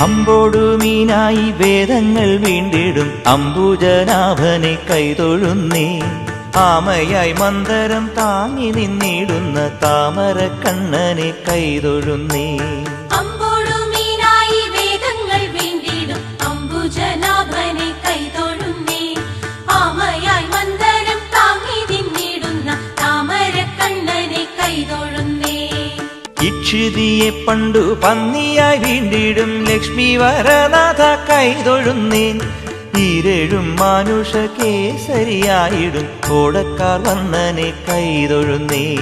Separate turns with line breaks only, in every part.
അമ്പോടു മീനായി വേദങ്ങൾ വീണ്ടിടും. അംബുജനാഭനെ കൈതൊഴുന്നേ. ആമയായി മന്ദരം താങ്ങി നിന്നിടുന്ന താമര കണ്ണനെ കൈതൊഴുന്നേ. ഇക്ഷിതിയെ പണ്ടു പന്നിയായി വീണ്ടിടും ലക്ഷ്മി വരനാഥ കൈതൊഴുന്നേൻ. ഈരേഴും മാനുഷ കേസരിയായിടും. കോടക്കാർ വന്നനെ കൈതൊഴുന്നേ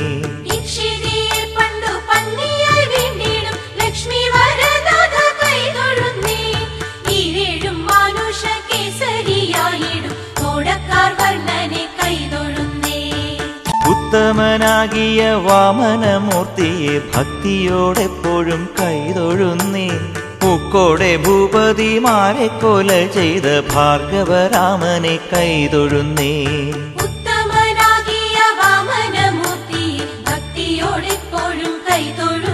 ഉത്തമനാകിയ വാമനമൂർത്തിയെ ഭക്തിയോടെപ്പോഴും കൈതൊഴുന്നേ. പൂക്കോടെ ഭൂപതിമാരെ കൊല ചെയ്ത ഭാർഗവരാമനെ കൈതൊഴുന്നേ.
ഉത്തമനാകിയ വാമനമൂർത്തിയെ ഭക്തിയോടെപ്പോഴും കൈതൊഴുന്നേ.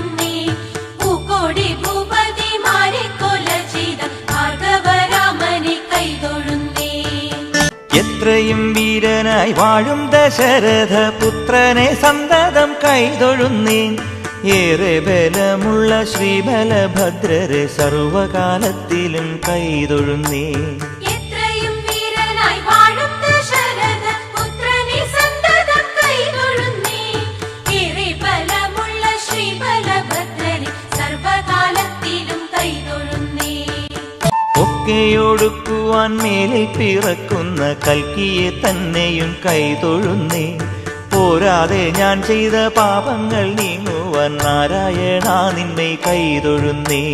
എത്രയും വീരനായി വാഴും ദശരഥ പുത്രനെ സന്തതം കൈതൊഴുന്നേൻ ഏറെ ബലമുള്ള ശ്രീബലഭദ്രരെ സർവകാലത്തിലും കൈതൊഴുന്നേ. ഒക്കെയൊടുക്കുവാൻ മേലെ പിറക്കുന്ന കൽക്കിയെ തന്നെയും കൈതൊഴുന്നേ. പോരാതെ ഞാൻ ചെയ്ത പാപങ്ങൾ നീങ്ങുവാൻ നാരായണ നിന്നെ കൈതൊഴുന്നേ.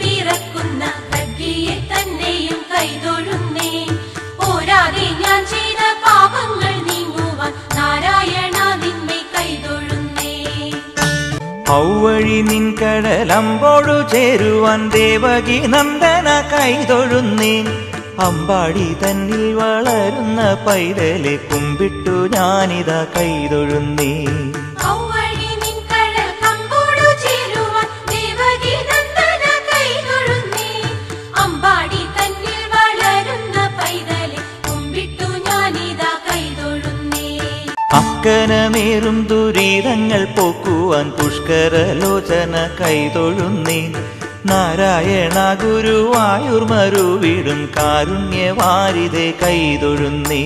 പിറക്കുന്ന കൽക്കിയെ തന്നെയും കൈതൊഴുന്നേ.
ഔവഴി നിൻ കടലമ്പോടു ചേരുവാൻ ദേവകി നന്ദന കൈതൊഴുന്നേൻ അമ്പാടി തന്നിൽ വളരുന്ന പൈതലെ കുമ്പിട്ടു ഞാനിതാ കൈതൊഴുന്നേ. അക്കനമേറും ദുരിതങ്ങൾ പോക്കുവാൻ പുഷ്കരലോചന കൈതൊഴുന്നേ. നാരായണ ഗുരുവായുർമരുവിടും കാരുണ്യവാരിതെ കൈതൊഴുന്നേ.